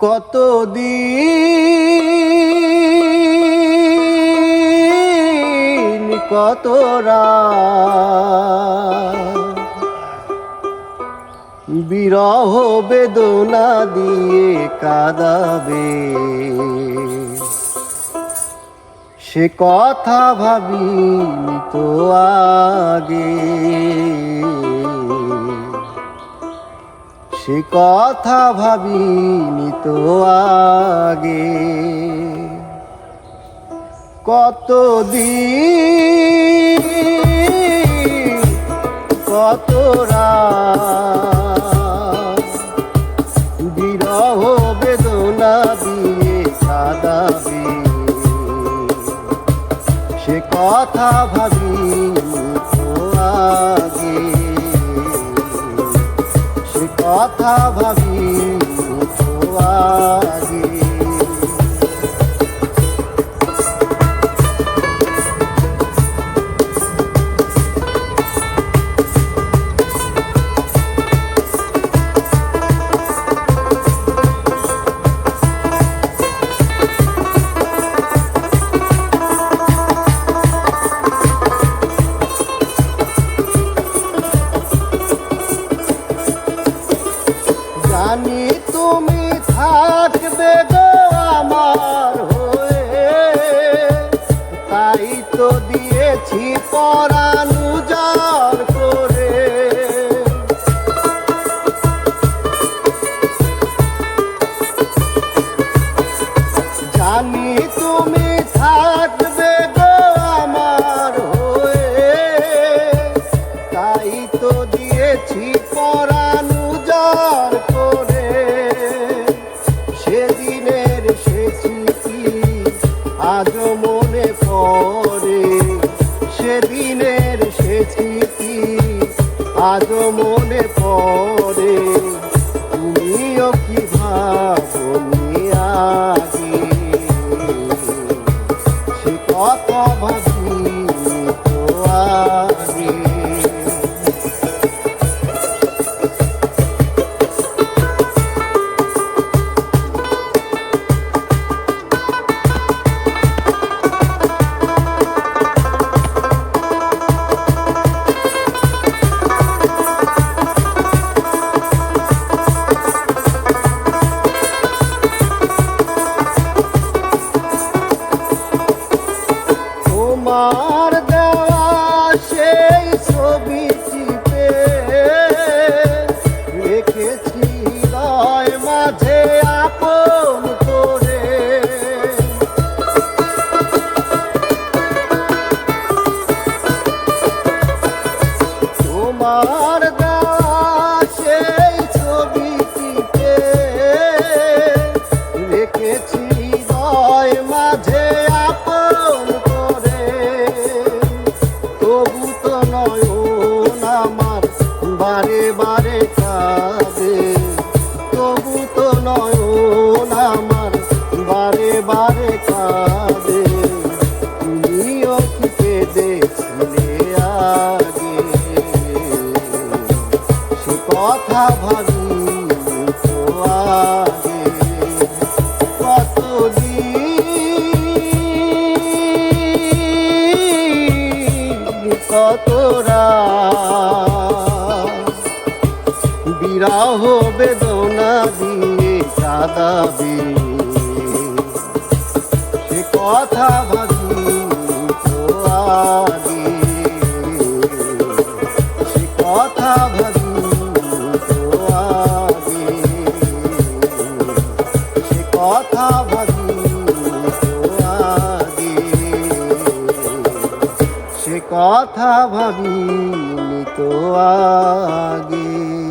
কত দিন কত বিরহ বেদনা দিয়ে কাদাবে। সে কথা ভাবিনি তো আগে। সে কথা ভাবিনি তো আগে। কত দিন কত বিরহ বেদনা দিয়ে কাদাবে সে কথা ভাবিনি তো আগে। কথা ভাবি তো দিয়েছি পরানু জার করে। জানি তুমি থাকবে গো আমার হয়ে, তাই তো দিয়েছি পরানু জার করে। সেদিনের সে স্মৃতি আজ আজ মনে পড়ে fall তবু তো নয়ন আমার বারে বারে কাঁদে। তবু তো নয়ন আমার বারে বারে কাঁদে। তুমিও কি কেঁদেছিলে আগে। সে কথা ভাবি বিরাহ বেদনা দিয়ে কাঁদাবে সে কথা কথা সে কথা কথা ভাবি তো আগে।